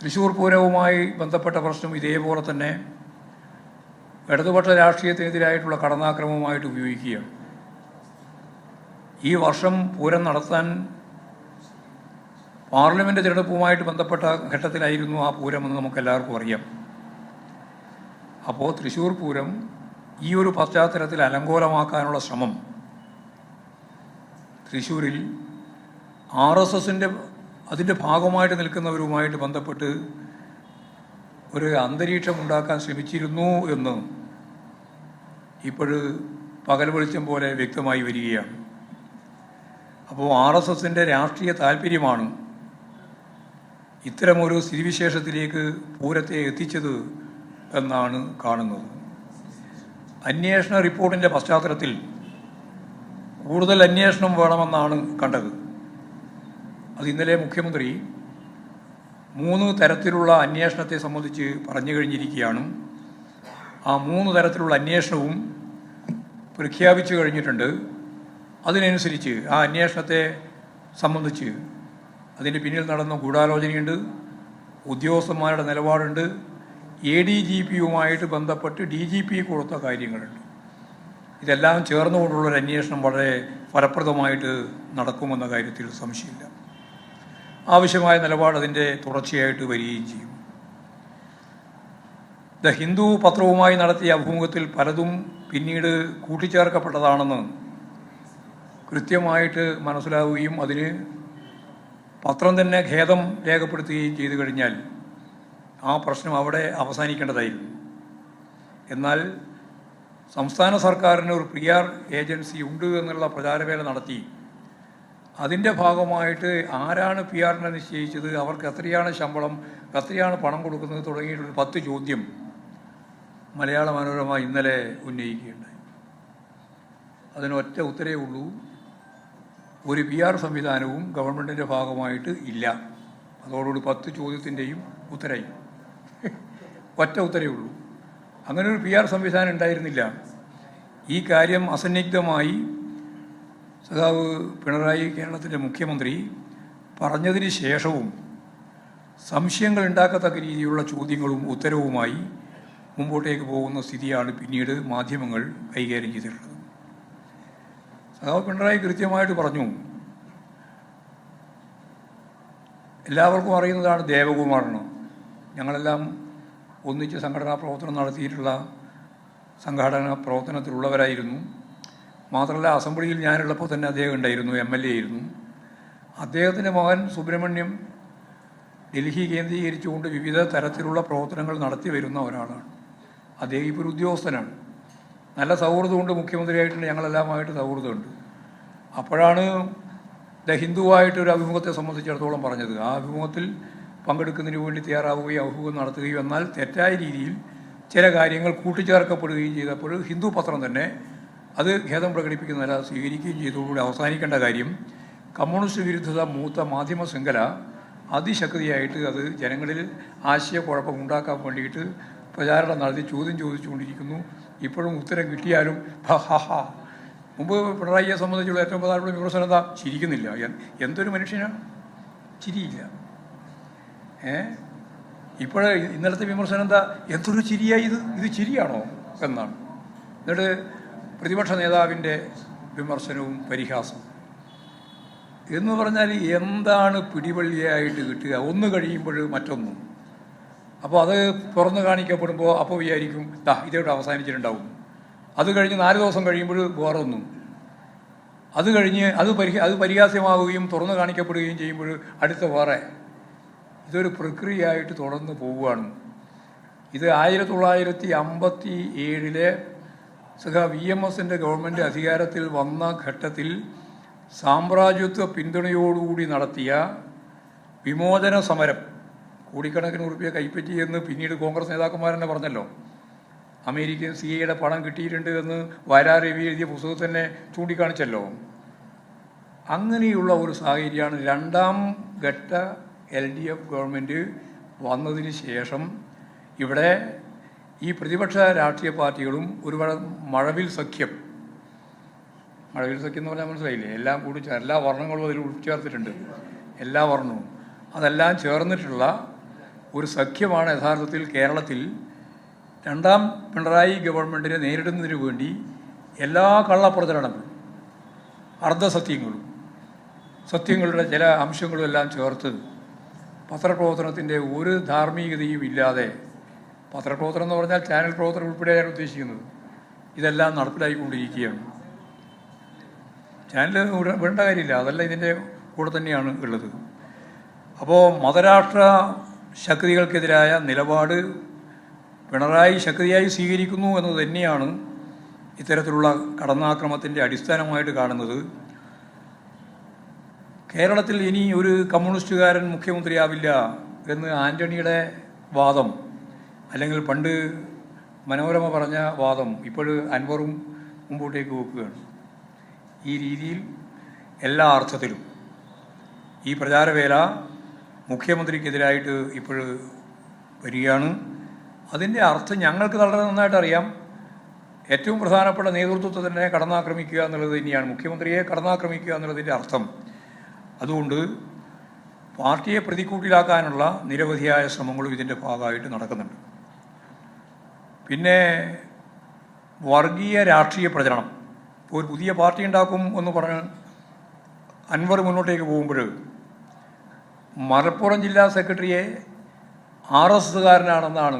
തൃശ്ശൂർ പൂരവുമായി ബന്ധപ്പെട്ട പ്രശ്നം ഇതേപോലെ തന്നെ ഇടതുപക്ഷ രാഷ്ട്രീയത്തിനെതിരായിട്ടുള്ള കടന്നാക്രമവുമായിട്ട് ഉപയോഗിക്കുകയാണ്. ഈ വർഷം പൂരം നടത്താൻ പാർലമെന്റ് തിരഞ്ഞെടുപ്പുമായിട്ട് ബന്ധപ്പെട്ട ഘട്ടത്തിലായിരുന്നു ആ പൂരമെന്ന് നമുക്ക് എല്ലാവർക്കും അറിയാം. അപ്പോൾ തൃശ്ശൂർ പൂരം ഈ ഒരു പശ്ചാത്തലത്തിൽ അലങ്കോലമാക്കാനുള്ള ശ്രമം. തൃശ്ശൂരിൽ ആർ എസ് എസിന്റെ അതിന്റെ ഭാഗമായിട്ട് നിൽക്കുന്നവരുമായിട്ട് ബന്ധപ്പെട്ട് ഒരു അന്തരീക്ഷം ഉണ്ടാക്കാൻ ശ്രമിച്ചിരുന്നു എന്ന് ഇപ്പോൾ പകൽ വെളിച്ചം പോലെ വ്യക്തമായി വരികയാണ്. അപ്പോൾ ആർ എസ് എസിന്റെ രാഷ്ട്രീയ താല്പര്യമാണ് ഇത്തരമൊരു സ്ഥിതിവിശേഷത്തിലേക്ക് പൂരത്തെ എത്തിച്ചത് എന്നാണ് കാണുന്നത്. അന്വേഷണ റിപ്പോർട്ടിന്റെ പശ്ചാത്തലത്തിൽ കൂടുതൽ അന്വേഷണം വേണമെന്നാണ് കണ്ടത്. അത് ഇന്നലെ മുഖ്യമന്ത്രി മൂന്ന് തരത്തിലുള്ള അന്വേഷണത്തെ സംബന്ധിച്ച് പറഞ്ഞു കഴിഞ്ഞിരിക്കുകയാണ്. ആ മൂന്ന് തരത്തിലുള്ള അന്വേഷണവും പ്രഖ്യാപിച്ചു കഴിഞ്ഞിട്ടുണ്ട്. അതിനനുസരിച്ച് ആ അന്വേഷണത്തെ സംബന്ധിച്ച് അതിന് പിന്നിൽ നടന്ന ഗൂഢാലോചനയുണ്ട്. ഉദ്യോഗസ്ഥന്മാരുടെ നിലപാടുണ്ട്. എ ഡി ജി പിയുമായിട്ട് ബന്ധപ്പെട്ട് ഡി ജി പി കൊടുത്ത കാര്യങ്ങളുണ്ട്. ഇതെല്ലാം ചേർന്നുകൊണ്ടുള്ളൊരു അന്വേഷണം വളരെ ഫലപ്രദമായിട്ട് നടക്കുമെന്ന കാര്യത്തിൽ സംശയമില്ല. ആവശ്യമായ നിലപാട് അതിന്റെ തുടർച്ചയായിട്ട് വരികയും ചെയ്യും. ദ ഹിന്ദു പത്രവുമായി നടത്തിയ അഭിമുഖത്തിൽ പലതും പിന്നീട് കൂട്ടിച്ചേർക്കപ്പെട്ടതാണെന്ന് കൃത്യമായിട്ട് മനസ്സിലാവുകയും അതിന് പത്രം തന്നെ ഖേദം രേഖപ്പെടുത്തുകയും ചെയ്തു കഴിഞ്ഞാൽ ആ പ്രശ്നം അവിടെ അവസാനിക്കേണ്ടതായിരുന്നു. എന്നാൽ സംസ്ഥാന സർക്കാരിന് ഒരു പി ആർ ഏജൻസി ഉണ്ട് എന്നുള്ള പ്രചാരവേല നടത്തി അതിന്റെ ഭാഗമായിട്ട് ആരാണ് പി ആറിനെ നിശ്ചയിച്ചത്? അവർക്ക് എത്രയാണ് ശമ്പളം? എത്രയാണ് പണം കൊടുക്കുന്നത് തുടങ്ങിയിട്ടുള്ള പത്ത് ചോദ്യം മലയാള മനോരമ ഇന്നലെ ഉന്നയിക്കുകയുണ്ടായി. അതിനൊറ്റ ഉത്തരേ ഉള്ളൂ. ഒരു പി ആർ സംവിധാനവും ഗവൺമെന്റിന്റെ ഭാഗമായിട്ട് ഇല്ല. അതോടുകൂടി പത്ത് ചോദ്യത്തിന്റെയും ഉത്തരയും. ഒറ്റ ഉത്തരേ ഉള്ളൂ. അങ്ങനെ ഒരു പി ആർ സംവിധാനം ഉണ്ടായിരുന്നില്ല. ഈ കാര്യം അസന്നിഗ്ധമായി സഖാവ് പിണറായി കേരളത്തിന്റെ മുഖ്യമന്ത്രി പറഞ്ഞതിന് ശേഷവും സംശയങ്ങൾ ഉണ്ടാക്കത്തക്ക രീതിയിലുള്ള ചോദ്യങ്ങളും ഉത്തരവുമായി മുമ്പോട്ടേക്ക് പോകുന്ന സ്ഥിതിയാണ് പിന്നീട് മാധ്യമങ്ങൾ കൈകാര്യം ചെയ്തിട്ടുള്ളത്. സഖാവ് പിണറായി കൃത്യമായിട്ട് പറഞ്ഞു എല്ലാവർക്കും അറിയുന്നതാണ് ദേവകുമാറിന്. ഞങ്ങളെല്ലാം ഒന്നിച്ച് സംഘടനാ പ്രവർത്തനം നടത്തിയിട്ടുള്ള സംഘടനാ പ്രവർത്തനത്തിലുള്ളവരായിരുന്നു. മാത്രമല്ല അസംബ്ലിയിൽ ഞാനുള്ളപ്പോൾ തന്നെ അദ്ദേഹം ഉണ്ടായിരുന്നു എം എൽ എ ആയിരുന്നു. അദ്ദേഹത്തിന്റെ മകൻ സുബ്രഹ്മണ്യം ഡൽഹി കേന്ദ്രീകരിച്ചുകൊണ്ട് വിവിധ തരത്തിലുള്ള പ്രവർത്തനങ്ങൾ നടത്തി വരുന്ന ഒരാളാണ്. അദ്ദേഹം ഇപ്പോൾ ഒരു ഉദ്യോഗസ്ഥനാണ്. നല്ല സൗഹൃദമുണ്ട് മുഖ്യമന്ത്രിയായിട്ടുണ്ട് ഞങ്ങളെല്ലാമായിട്ട് സൗഹൃദമുണ്ട്. അപ്പോഴാണ് ദ ഹിന്ദുവായിട്ട് ഒരു അഭിമുഖത്തെ സംബന്ധിച്ചിടത്തോളം പറഞ്ഞത്. ആ അഭിമുഖത്തിൽ പങ്കെടുക്കുന്നതിന് വേണ്ടി തയ്യാറാവുകയും അഭിമുഖം നടത്തുകയും എന്നാൽ തെറ്റായ രീതിയിൽ ചില കാര്യങ്ങൾ കൂട്ടിച്ചേർക്കപ്പെടുകയും ചെയ്തപ്പോൾ ഹിന്ദു പത്രം തന്നെ അത് ഖേദം പ്രകടിപ്പിക്കുന്നതല്ല സ്വീകരിക്കുകയും ചെയ്തതോടുകൂടി അവസാനിക്കേണ്ട കാര്യം കമ്മ്യൂണിസ്റ്റ് വിരുദ്ധത മൂത്ത മാധ്യമ ശൃംഖല അതിശക്തിയായിട്ട് അത് ജനങ്ങളിൽ ആശയക്കുഴപ്പം ഉണ്ടാക്കാൻ വേണ്ടിയിട്ട് പ്രചാരണം നടത്തി ചോദ്യം ചോദിച്ചുകൊണ്ടിരിക്കുന്നു. ഇപ്പോഴും ഉത്തരം കിട്ടിയാലും മുമ്പ് പിണറായിയെ സംബന്ധിച്ചുള്ള ഏറ്റവും പ്രധാനപ്പെട്ട വിമർശനം എന്താ? ചിരിക്കുന്നില്ല. എന്തൊരു മനുഷ്യനാണ് ചിരിയില്ല. ഏ? ഇപ്പോഴേ ഇന്നലത്തെ വിമർശനം എന്താ? എന്തൊരു ചിരിയായി ഇത്? ഇത് ചിരിയാണോ? എന്നാണ്. എന്നിട്ട് പ്രതിപക്ഷ നേതാവിന്റെ വിമർശനവും പരിഹാസവും. എന്ന് പറഞ്ഞാൽ എന്താണ് പിടിവള്ളിയായിട്ട് കിട്ടുക? ഒന്ന് കഴിയുമ്പോൾ മറ്റൊന്നും. അപ്പോൾ അത് തുറന്നു കാണിക്കപ്പെടുമ്പോൾ അപ്പോൾ വിചാരിക്കും ദാ ഇതോട്ട് അവസാനിച്ചിട്ടുണ്ടാവും. അത് കഴിഞ്ഞ് നാല് ദിവസം കഴിയുമ്പോൾ വേറെ ഒന്നും അത് കഴിഞ്ഞ് അത് പരി അത് പരിഹാസ്യമാവുകയും തുറന്നു കാണിക്കപ്പെടുകയും ചെയ്യുമ്പോൾ അടുത്ത വേറെ. ഇതൊരു പ്രക്രിയയായിട്ട് തുടർന്ന് പോവുകയാണ്. ഇത് ആയിരത്തി തൊള്ളായിരത്തി അമ്പത്തി ഏഴിലെ സഖ വി എം എസിന്റെ ഗവൺമെന്റ് അധികാരത്തിൽ വന്ന ഘട്ടത്തിൽ സാമ്രാജ്യത്വ പിന്തുണയോടുകൂടി നടത്തിയ വിമോചന സമരം കോടിക്കണക്കിന് ഉറുപ്പിയെ കൈപ്പറ്റി എന്ന് പിന്നീട് കോൺഗ്രസ് നേതാക്കന്മാർ തന്നെ പറഞ്ഞല്ലോ. അമേരിക്കൻ സി എയുടെ പണം കിട്ടിയിട്ടുണ്ട് എന്ന് വയലാ രവി എഴുതിയ പുസ്തകത്തിൽ തന്നെ ചൂണ്ടിക്കാണിച്ചല്ലോ. അങ്ങനെയുള്ള ഒരു സാഹചര്യമാണ് രണ്ടാം ഘട്ട എൽ ഡി എഫ് ഗവൺമെന്റ് വന്നതിന് ശേഷം ഇവിടെ ഈ പ്രതിപക്ഷ രാഷ്ട്രീയ പാർട്ടികളും ഒരു മഴവിൽ സഖ്യം. മഴവിൽ സഖ്യം എന്ന് പറഞ്ഞാൽ മനസ്സിലായില്ലേ? എല്ലാം കൂടി എല്ലാ വർണങ്ങളും അതിൽ ഉൾച്ചേർത്തിട്ടുണ്ട്. എല്ലാ വർണവും. അതെല്ലാം ചേർന്നിട്ടുള്ള ഒരു സഖ്യമാണ് യഥാർത്ഥത്തിൽ കേരളത്തിൽ രണ്ടാം പിണറായി ഗവൺമെന്റിനെ നേരിടുന്നതിന് വേണ്ടി എല്ലാ കള്ളപ്രചരണങ്ങളും അർദ്ധസത്യങ്ങളും സത്യങ്ങളുടെ ചില അംശങ്ങളും എല്ലാം ചേർത്ത് പത്രപ്രവർത്തനത്തിന്റെ ഒരു ധാർമ്മികതയും ഇല്ലാതെ പത്രപ്രവർത്തനം എന്ന് പറഞ്ഞാൽ ചാനൽ പ്രവർത്തനം ഉൾപ്പെടെയാണ് ഉദ്ദേശിക്കുന്നത്. ഇതെല്ലാം നടപ്പിലായിക്കൊണ്ടിരിക്കുകയാണ്. ചാനൽ വേണ്ട കാര്യമില്ല. അതല്ല ഇതിന്റെ കൂടെ തന്നെയാണ് ഉള്ളത്. അപ്പോൾ മതരാഷ്ട്ര ശക്തികൾക്കെതിരായ നിലപാട് പിണറായി ശക്തിയായി സ്വീകരിക്കുന്നു എന്നത് തന്നെയാണ് ഇത്തരത്തിലുള്ള കടന്നാക്രമത്തിന്റെ അടിസ്ഥാനമായിട്ട് കാണുന്നത്. കേരളത്തിൽ ഇനി ഒരു കമ്മ്യൂണിസ്റ്റുകാരൻ മുഖ്യമന്ത്രിയാവില്ല എന്ന് ആന്റണിയുടെ വാദം അല്ലെങ്കിൽ പണ്ട് മനോരമ പറഞ്ഞ വാദം ഇപ്പോൾ അൻവറും മുമ്പോട്ടേക്ക് വെക്കുകയാണ്. ഈ രീതിയിൽ എല്ലാ അർത്ഥത്തിലും ഈ പ്രചാരവേല മുഖ്യമന്ത്രിക്കെതിരായിട്ട് ഇപ്പോൾ വരികയാണ്. അതിന്റെ അർത്ഥം ഞങ്ങൾക്ക് വളരെ നന്നായിട്ട് അറിയാം ഏറ്റവും പ്രധാനപ്പെട്ട നേതൃത്വത്തെ തന്നെ കടന്നാക്രമിക്കുക എന്നുള്ളത് തന്നെയാണ്. മുഖ്യമന്ത്രിയെ കടന്നാക്രമിക്കുക എന്നുള്ളതിന്റെ അർത്ഥം. അതുകൊണ്ട് പാർട്ടിയെ പ്രതിക്കൂട്ടിലാക്കാനുള്ള നിരവധിയായ ശ്രമങ്ങളും ഇതിന്റെ ഭാഗമായിട്ട് നടക്കുന്നുണ്ട്. പിന്നെ വർഗീയ രാഷ്ട്രീയ പ്രചരണം. ഒരു പുതിയ പാർട്ടി ഉണ്ടാക്കും എന്ന് പറഞ്ഞ് അൻവർ മുന്നോട്ടേക്ക് പോകുമ്പോൾ മലപ്പുറം ജില്ലാ സെക്രട്ടറിയെ ആർ എസ് എസ്സുകാരനാണെന്നാണ്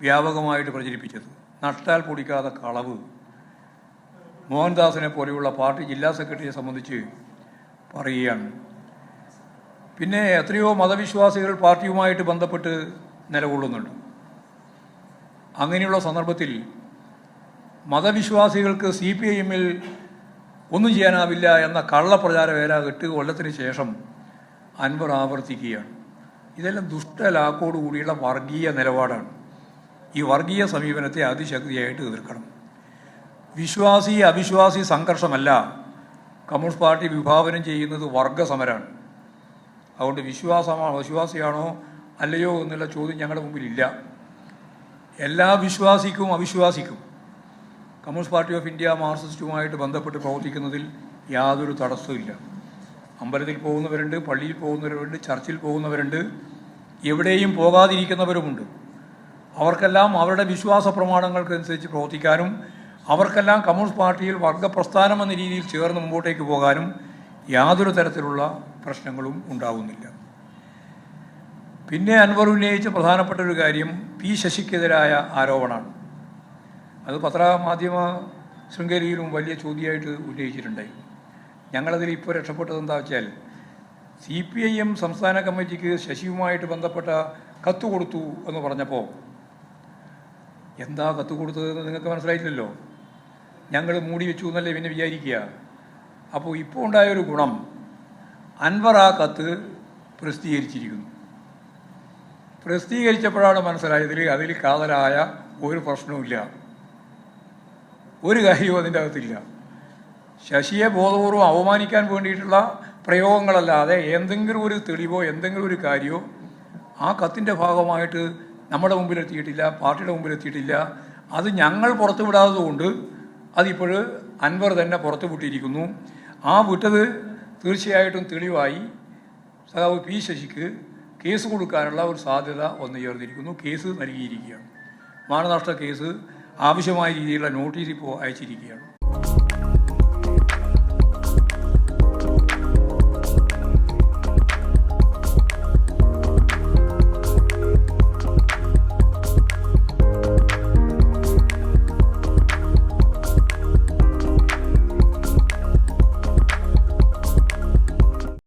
വ്യാപകമായിട്ട് പ്രചരിപ്പിച്ചത്. നട്ടാൽ പൊടിക്കാതെ കളവ്. മോഹൻദാസിനെ പോലെയുള്ള പാർട്ടി ജില്ലാ സെക്രട്ടറിയെ സംബന്ധിച്ച് പറയുകയാണ്. പിന്നെ എത്രയോ മതവിശ്വാസികൾ പാർട്ടിയുമായിട്ട് ബന്ധപ്പെട്ട് നിലകൊള്ളുന്നുണ്ട്. അങ്ങനെയുള്ള സന്ദർഭത്തിൽ മതവിശ്വാസികൾക്ക് സി പി ഐ ഒന്നും ചെയ്യാനാവില്ല എന്ന കള്ളപ്രചാര വേല എട്ട് കൊല്ലത്തിന് ശേഷം അൻവർ ആവർത്തിക്കുകയാണ്. ഇതെല്ലാം ദുഷ്ടലാക്കോടുകൂടിയുള്ള വർഗീയ നിലപാടാണ്. ഈ വർഗീയ സമീപനത്തെ അതിശക്തിയായിട്ട് എതിർക്കണം. വിശ്വാസി അവിശ്വാസി സംഘർഷമല്ല. കമ്മ്യൂണിസ്റ്റ് പാർട്ടി വിഭാവനം ചെയ്യുന്നത് വർഗസമരാണ്. അതുകൊണ്ട് വിശ്വാസമാണോ അവിശ്വാസിയാണോ അല്ലയോ എന്നുള്ള ചോദ്യം ഞങ്ങളുടെ മുമ്പിലില്ല. എല്ലാ വിശ്വാസിക്കും അവിശ്വാസിക്കും. കമ്മ്യൂണിസ്റ്റ് പാർട്ടി ഓഫ് ഇന്ത്യ മാർക്സിസ്റ്റുമായിട്ട് ബന്ധപ്പെട്ട് പ്രവർത്തിക്കുന്നതിൽ യാതൊരു തടസ്സമില്ല അമ്പലത്തിൽ പോകുന്നവരുണ്ട് പള്ളിയിൽ പോകുന്നവരുണ്ട് ചർച്ചിൽ പോകുന്നവരുണ്ട് എവിടെയും പോകാതിരിക്കുന്നവരുമുണ്ട്. അവർക്കെല്ലാം അവരുടെ വിശ്വാസ പ്രമാണങ്ങൾക്കനുസരിച്ച് പ്രവർത്തിക്കാനും അവർക്കെല്ലാം കമ്മ്യൂണിസ്റ്റ് പാർട്ടിയിൽ വർഗപ്രസ്ഥാനം എന്ന രീതിയിൽ ചേർന്ന് മുമ്പോട്ടേക്ക് പോകാനും യാതൊരു തരത്തിലുള്ള പ്രശ്നങ്ങളും ഉണ്ടാവുന്നില്ല. പിന്നെ അൻവർ ഉന്നയിച്ച പ്രധാനപ്പെട്ട ഒരു കാര്യം പി ശശിക്കെതിരായ ആരോപണമാണ്. അത് പത്രമാധ്യമ ശൃംഖലയിലും വലിയ ചോദ്യമായിട്ട് ഉന്നയിച്ചിട്ടുണ്ടായി ഞങ്ങളതിൽ ഇപ്പോൾ രക്ഷപ്പെട്ടത് എന്താ വെച്ചാൽ സി പി ഐ എം സംസ്ഥാന കമ്മിറ്റിക്ക് ശശിയുമായിട്ട് ബന്ധപ്പെട്ട കത്ത് കൊടുത്തു എന്ന് പറഞ്ഞപ്പോൾ എന്താ കത്ത് കൊടുത്തതെന്ന് നിങ്ങൾക്ക് മനസ്സിലായിട്ടില്ലല്ലോ? ഞങ്ങൾ മൂടി വെച്ചു എന്നല്ലേ പിന്നെ വിചാരിക്കുക? അപ്പോൾ ഇപ്പോൾ ഉണ്ടായ ഒരു ഗുണം അൻവർ ആ കത്ത് പ്രസിദ്ധീകരിച്ചിരിക്കുന്നു. പ്രസിദ്ധീകരിച്ചപ്പോഴാണ് മനസ്സിലായത് അതിൽ കാതലായ ഒരു പ്രശ്നവുമില്ല ഒരു കാര്യവും അതിന്റെ അകത്തില്ല. ശശിയെ ബോധപൂർവം അവമാനിക്കാൻ വേണ്ടിയിട്ടുള്ള പ്രയോഗങ്ങളല്ലാതെ എന്തെങ്കിലും ഒരു തെളിവോ എന്തെങ്കിലും ഒരു കാര്യമോ ആ കത്തിന്റെ ഭാഗമായിട്ട് നമ്മുടെ മുമ്പിലെത്തിയിട്ടില്ല പാർട്ടിയുടെ മുമ്പിലെത്തിയിട്ടില്ല. അത് ഞങ്ങൾ പുറത്തുവിടാത്തതുകൊണ്ട് അതിപ്പോൾ അൻവർ തന്നെ പുറത്തു വിട്ടിരിക്കുന്നു ആ വിട്ടത് തീർച്ചയായിട്ടും തെളിവായി സഖാവ് പി ശശിക്ക് കേസ് കൊടുക്കാനുള്ള ഒരു സാധ്യത ഒന്ന് ചേർന്നിരിക്കുന്നു. കേസ് നൽകിയിരിക്കുകയാണ്. മാനനഷ്ട കേസ് ആവശ്യമായ രീതിയിലുള്ള നോട്ടീസ് ഇപ്പോൾ അയച്ചിരിക്കുകയാണ്.